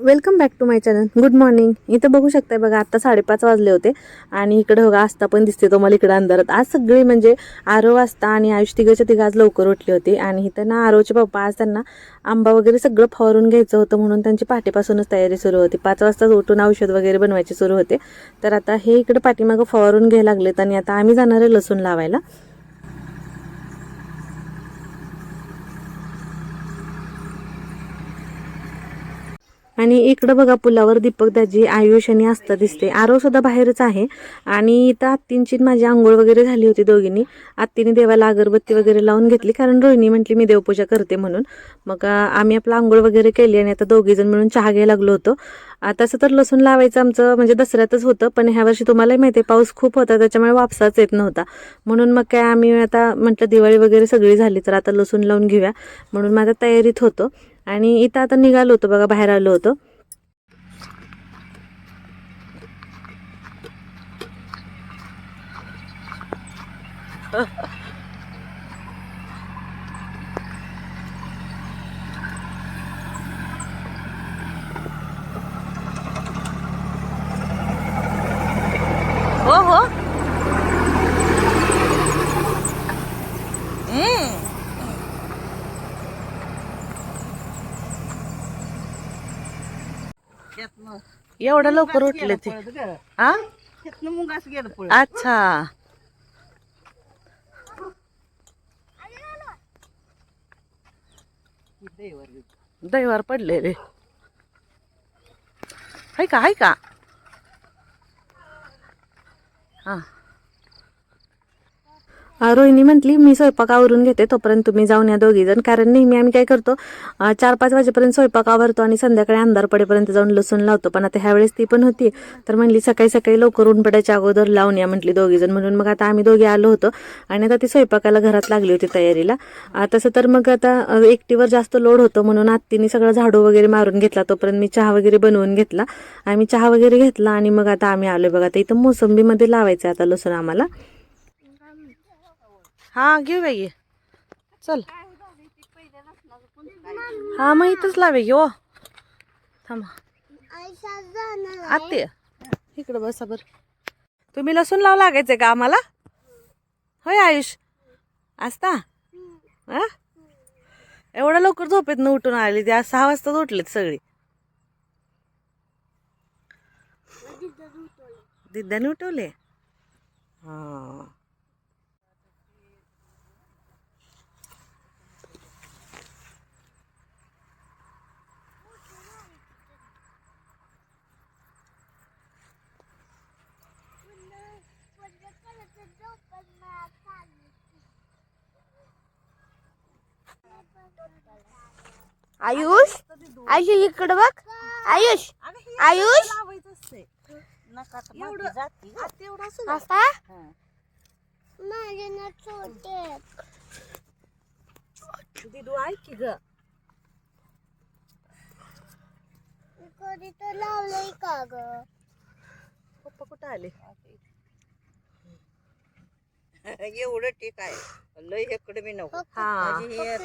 Welcome back to my channel good morning इथं बघू शकताय बघा आता साडेपाच वाजले होते. आणि इकडे बघा आस्था पण दिसते तुम्हाला इकडे अंधारात. आज सगळी म्हणजे आरो वाजता आणि आयुष तिघाच्या तिघा आज लवकर उठली होती. आणि इथं ना आरोचे पप्पा आज त्यांना आंबा वगैरे सगळं फवारून घ्यायचं होतं म्हणून त्यांची पाठीपासूनच तयारी सुरू होती. पाच वाजताच उठून औषध वगैरे बनवायचे सुरू होते. तर आता हे इकडे पाठीमागं फवारून घ्यायला लागलेत आणि आता आम्ही जाणार आहे लसूण लावायला. आणि इकडं बघा पुलावर दीपक दाजी आयुष आणि आस्था दिसते. आरो सुद्धा बाहेरच आहे. आणि इथं आत्तींची माझी आंघोळ वगैरे झाली होती दोघींनी. आत्तीने देवाला अगरबत्ती वगैरे लावून घेतली कारण रोहिणी म्हटली मी देवपूजा करते म्हणून. मग आम्ही आपलं आंघोळ वगैरे केली आणि आता दोघीजण मिळून चहा घ्यायला लागलो होतो. तसं तर लसूण लावायचं आमचं म्हणजे दसऱ्यातच होतं पण ह्या वर्षी तुम्हालाही माहिती आहे पाऊस खूप होता त्याच्यामुळे वापसाच येत नव्हता. म्हणून मग काय आम्ही आता म्हटलं दिवाळी वगैरे सगळी झाली तर आता लसूण लावून घेऊया. म्हणून माझ्या तयारीत होतो. आणि इथं आता निघालो होतो बघा बाहेर आलो होतो हो हो एवढं लवकर उठले ते. मुंगास गेलं अच्छा. दैवार पडले रे. हाय का हाय का? हा. रोहिणी म्हटली मी स्वयंपाक आवरून घेते तोपर्यंत तुम्ही जाऊन या दोघी जण. कारण नेहमी आम्ही काय करतो चार पाच वाजेपर्यंत स्वयंपाक आवरतो आणि संध्याकाळी अंधार पडेपर्यंत जाऊन लसूण लावतो. पण आता ह्यावेळेस ती पण होती. तर म्हणली सकाळी सकाळी लवकर ऊन पडायच्या अगोदर लावून या म्हटली दोघी जण. म्हणून मग आता आम्ही दोघी आलो होतो आणि आता ती स्वयंपाकाला घरात लागली होती तयारीला. तसं तर मग आता एकटीवर जास्त लोड होतो म्हणून आत्तीने सगळं झाडू वगैरे मारून घेतला. तोपर्यंत मी चहा वगैरे बनवून घेतला. आम्ही चहा वगैरे घेतला आणि मग आता आम्ही आलो बघा. आता इथं मोसंबीमध्ये लावायचं आहे आता लसूण आम्हाला. हा घेऊ घे चल. हा मग इथंच लावे घेऊ हो. थांबा. आते इकडं बसा बर. तुम्ही लसूण लावू लागायचंय का आम्हाला? होय आयुष. असता हा? एवढ्या लवकर झोपेत न उठून आली ती आज सहा वाजताच उठलेत सगळी. दिद्याने उठवले? हा. आयुष? आयुष इकडे बघ. आयुष? आयुष? असा माझे छोटे दिदू ऐक की ग. कधी तर लावलंय का ग? पप्पा कुठं आले? एवढं ठीक आहे. लय हेकडे मी नको. हा. माझी हे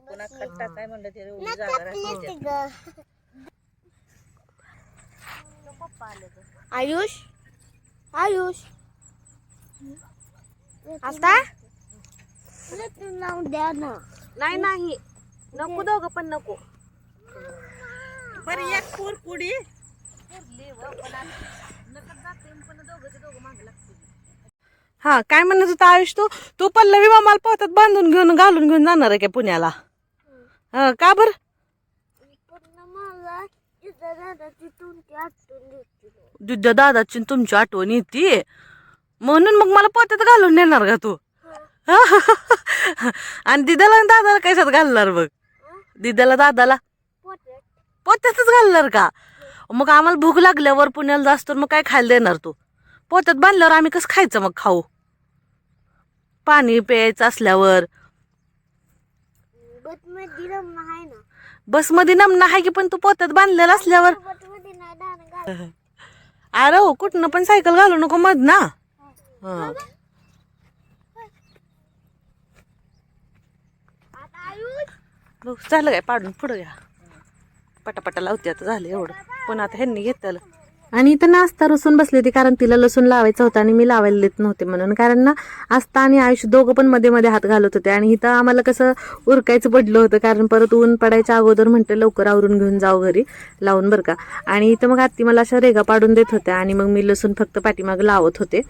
पुन्हा खट्टा काय म्हणलं ते एवढी जागा राहते. आयुष आयुष आता लावून द्या ना नाही नाही. नको दोघं पण नको. बरं एक पूर पुडी हा काय म्हणत होता आयुष तू? तू पल्लवी मामाला पोहतात बांधून घेऊन घालून घेऊन जाणार आहे का पुण्याला? हा, का बर? मला तिथून ती आठवण घेतली दादाची न तुमची आठवण येते. म्हणून मग मला पोत्यात घालून नेणार का तू? आणि दिद्याला आणि दादाला कशात घालणार बघ? दिद्याला दादाला? पोट्यात पोत्यातच घालणार का? मग आम्हाला भूक लागल्यावर पुण्याला जास्त मग काय खायला देणार तू? पोत्यात बांधल्यावर आम्ही कसं खायचं मग खाऊ? पाणी प्यायचं असल्यावर. बसमध्ये नमना आहे की पण तू पोत्यात बांधलेला असल्यावर? अरे हो कुठनं पण सायकल घालू नको मध ना. हं. झालं काय पाडून पुढं घ्या. पटापटा लावते आता झालं एवढं. पण आता ह्यांनी घेतलं आणि इथं नास्ता रसून बसली होती कारण तिला लसूण लावायचं होतं आणि मी लावायला देत नव्हते म्हणून. कारण ना आस्था आणि आयुष दोघं पण मध्ये मध्ये हात घालत होते. आणि इथं आम्हाला कसं उरकायचं पडलं होतं कारण परत ऊन पडायच्या अगोदर म्हटलं लवकर आवरून घेऊन जाऊ घरी लावून बरं का. आणि इथं मग आत्ती मला अशा रेगा पाडून देत होत्या आणि मग मी लसूण फक्त पाठीमाग लावत होते.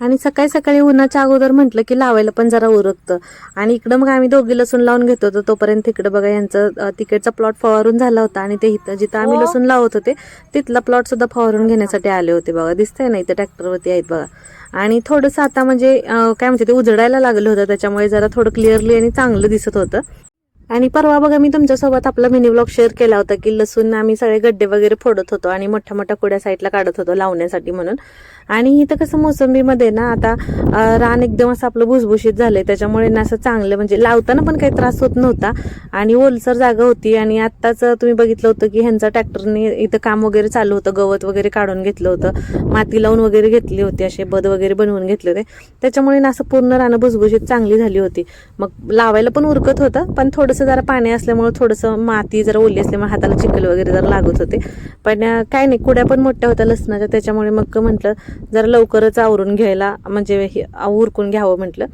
आणि सकाळी सकाळी उन्हाच्या अगोदर म्हटलं की लावायला पण जरा उरकतं. आणि इकडं मग आम्ही दोघी लसूण लावून घेत होतो. तोपर्यंत इकडं बघा यांचं तिकडचा प्लॉट फवारून झाला होता. आणि ते इथं जिथं आम्ही लसूण लावत होते तिथला प्लॉट सुद्धा फवारून घेण्यासाठी आले होते बघा. दिसतंय ना इथं ट्रॅक्टरवरती आहेत बघा. आणि थोडंसं आता म्हणजे काय म्हणते ते उजडायला लागलं होतं. त्याच्यामुळे जरा थोडं क्लिअरली आणि चांगलं दिसत होतं. आणि परवा बघा मी तुमच्यासोबत आपला मिनी ब्लॉग शेअर केला होता की लसूण आम्ही सगळे गड्डे वगैरे फोडत होतो आणि मोठ्या मोठ्या कुड्या साईडला काढत होतो लावण्यासाठी म्हणून. आणि इथं कसं मोसंबीमध्ये ना आता रान एकदम असं आपलं भुसभुशीत झालंय. त्याच्यामुळे ना असं चांगलं म्हणजे लावताना पण काही त्रास होत नव्हता. आणि ओलसर जागा होती आणि आत्ताच तुम्ही बघितलं होतं की ह्यांचा ट्रॅक्टरने इथं काम वगैरे चालू होतं. गवत वगैरे काढून घेतलं होतं. माती लावून वगैरे घेतली होती. असे बद वगैरे बनवून घेतले होते. त्याच्यामुळे ना असं पूर्ण रानं भुसभुशीत चांगली झाली होती. मग लावायला पण उरकत होतं पण थोडंसं जरा पाणी असल्यामुळं थोडंसं माती जरा ओली असल्यामुळे हाताला चिखल वगैरे जरा लागत होते. पण काय नाही कुड्या पण मोठ्या होत्या लसणाच्या त्याच्यामुळे मग म्हटलं जरा लवकरच आवरून घ्यायला म्हणजे हे उरकून घ्यावं म्हटलं.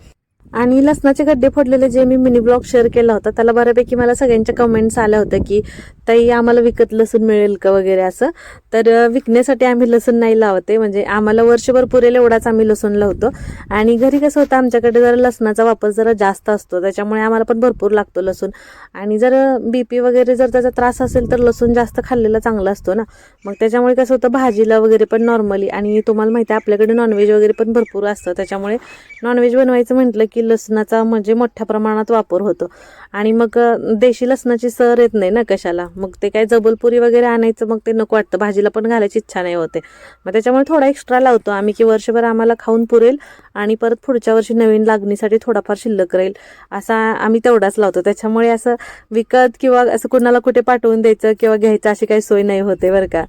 आणि लसणाचे गड्डे फोडलेले जे मी मिनी ब्लॉग शेअर केला होता त्याला बऱ्यापैकी मला सगळ्यांच्या कमेंट्स आल्या होत्या की ताई आम्हाला विकत लसूण मिळेल का? वगैरे असं. तर विकण्यासाठी आम्ही लसूण नाही लावते. म्हणजे आम्हाला वर्षभर पुरेल एवढाच आम्ही लसूण लावतो. आणि घरी कसं होतं आमच्याकडे जरा लसणाचा वापर जरा जास्त असतो. त्याच्यामुळे आम्हाला पण भरपूर लागतो लसूण. आणि जर बीपी वगैरे जर त्याचा त्रास असेल तर लसूण जास्त खाल्लेला चांगला असतो ना. मग त्याच्यामुळे कसं होतं भाजीला वगैरे पण नॉर्मली आणि तुम्हाला माहिती आहे आपल्याकडे नॉनव्हेज वगैरे पण भरपूर असतं. त्याच्यामुळे नॉनव्हेज बनवायचं म्हटलं की लसणाचा म्हणजे मोठ्या प्रमाणात वापर होतो. आणि मग देशी लसणाची सर येत नाही ना कशाला. मग ते काय जबलपुरी वगैरे आणायचं मग ते नको वाटतं. भाजीला पण घालायची इच्छा नाही होते. मग त्याच्यामुळे थोडा एक्स्ट्रा लावतो आम्ही की वर्षभर आम्हाला खाऊन पुरेल आणि परत पुढच्या वर्षी नवीन लागणीसाठी थोडाफार शिल्लक राहील. असा आम्ही तेवढाच लावतो. त्याच्यामुळे असं विकत किंवा असं कुणाला कुठे पाठवून द्यायचं किंवा घ्यायचं अशी काही सोय नाही होते बरं का.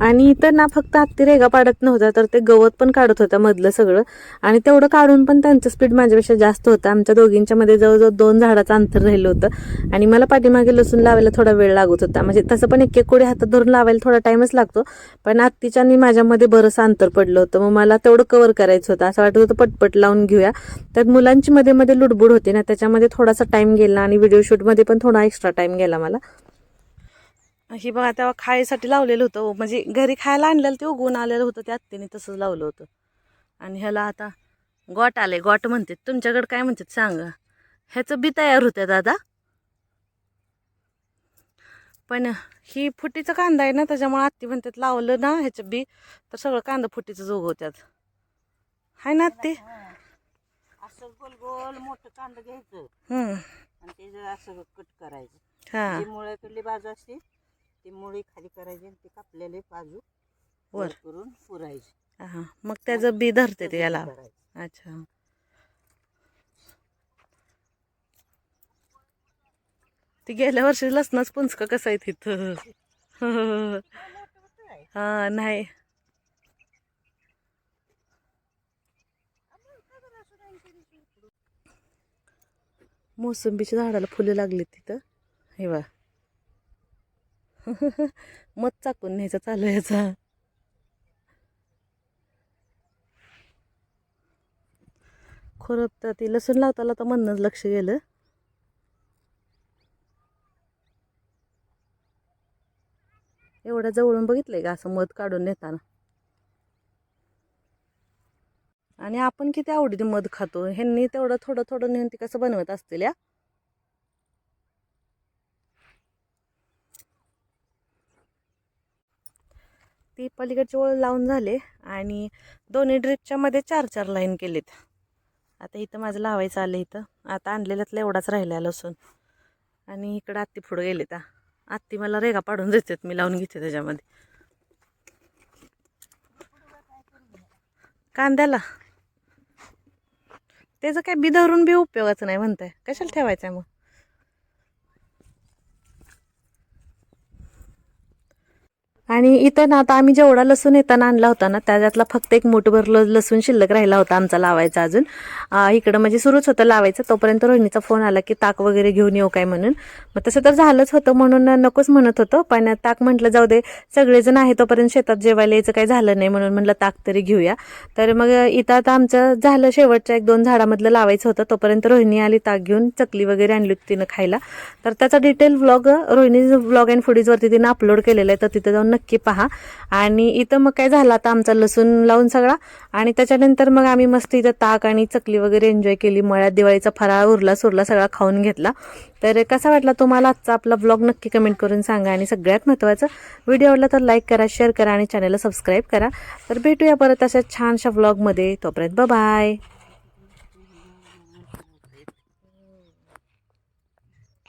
आणि इतर ना फक्त हत्ती रेगा पाडत नव्हता तर ते गवत पण काढत होता मधलं सगळं. आणि तेवढं काढून पण त्यांचं स्पीड माझ्यापेक्षा जास्त होतं. आमच्या दोघींच्या मध्ये जवळजवळ दोन झाडाचं अंतर राहिलं होतं. आणि मला पाठीमागे लसूण लावायला थोडा वेळ लागत होता. म्हणजे तसं पण एक एक कोडी हातात धरून लावायला थोडा टाइमच लागतो. पण आत्तीच्या आणि माझ्यामध्ये बरंच अंतर पडलं होतं. मग मला तेवढं कव्हर करायचं होतं. असं वाटत होतं पटपट लावून घेऊया. त्यात मुलांची मध्ये मध्ये लुडबुड होती ना त्याच्यामध्ये थोडासा टाइम गेला आणि व्हिडिओ शूटमध्ये पण थोडा एक्स्ट्रा टाइम गेला मला. ही बघा तेव्हा खायसाठी लावलेलं होतं म्हणजे घरी खायला आणलेलं ते उगवून आलेलं होतं त्या आत्तीने तसंच लावलं होतं. आणि ह्याला आता गोट आले गोट म्हणतात. तुमच्याकडे काय म्हणतात सांगा. ह्याचं बी तयार होतं दादा. पण ही फुटीचा कांदा आहे ना त्याच्यामुळे आत्ती म्हणतात लावलं ना ह्याचं बी तर सगळं कांदा फुटीचं उगवतात हाय ना आत्ती? असं गोल गोल मोठं कांदा घ्यायचं. आणि ते असं कट करायचं. हा. मुळ्याकडली बाजू असते ती मुळी खाली करायची आणि ती कापलेली बाजू वर. वर करून पुरायची. हा मग त्याचं बी धरते ते याला. करायचं. अच्छा. ती गेल्या वर्षी लसणाच पुंचक कसं आहे तिथं? हा नाही. मोसंबीच्या झाडाला फुलं लागली तिथं. हे बा मत चाकून न्यायचा चालू आहे याचा. खोरपतं ती लसूण लावताला तर म्हणूनच लक्ष गेलं. एवढ्या जवळून बघितलंय का असं मध काढून नेताना? आणि आपण किती आवडीने मध खातो? ह्यांनी तेवढं थोडं थोडं नेऊन ती कसं बनवत असतील या? ती पलीकडची ओळ लावून झाले आणि दोन्ही ड्रिपच्या मध्ये चार चार लाईन केलेत. आता इथं माझं लावायचं आलं इथं. आता आणलेल्यातला एवढाच राहिला लसूण. आणि इकडं आत्ती पुढं गेले त्या आत्ती मला रेगा पाडून देतात मी लावून घेते त्याच्यामध्ये. कांद्याला. त्याचं काय बी धरून बी उपयोगाचं नाही म्हणताय. कशाला ठेवायचं आहे मग? आणि इथं ना आता आम्ही जेवढा लसूण येताना आणला होता ना त्याच्यातला फक्त एक मोठभर लसूण शिल्लक राहिला होता आमचा लावायचा अजून. इकडं म्हणजे सुरूच होतं लावायचं तोपर्यंत रोहिणीचा फोन आला की ताक वगैरे घेऊन येऊ काय म्हणून. मग तसं तर झालंच होतं म्हणून नकोच म्हणत होतं पण ताक म्हटलं जाऊ दे सगळेजण आहे तोपर्यंत शेतात जेवायला यायचं काही झालं नाही म्हणून म्हणलं ताक तरी घेऊया. तर मग इथं आता आमचं झालं शेवटच्या एक दोन झाडामधलं लावायचं होतं तोपर्यंत रोहिणी आली ताक घेऊन चकली वगैरे आणली होती तिनं खायला. तर त्याचा detail vlog Rohini vlog and फुडीजवरती तिनं अपलोड केलेला आहे तर तिथं जाऊन नक्की पहा. आणि इथं मग काय झालं आता आमचा लसूण लावून सगळा. आणि त्याच्यानंतर मग आम्ही मस्त इथं ताक आणि चकली वगैरे एन्जॉय केली. मळ्यात दिवाळीचा फराळ उरला सुरला सगळा खाऊन घेतला. तर कसा वाटला तुम्हाला आजचा आपला ब्लॉग नक्की कमेंट करून सांगा. आणि सगळ्यात महत्त्वाचं व्हिडिओ आवडला तर लाईक करा शेअर करा आणि चॅनलला सबस्क्राईब करा. तर भेटूया परत अशा छानशा व्लॉगमध्ये तोपर्यंत बाय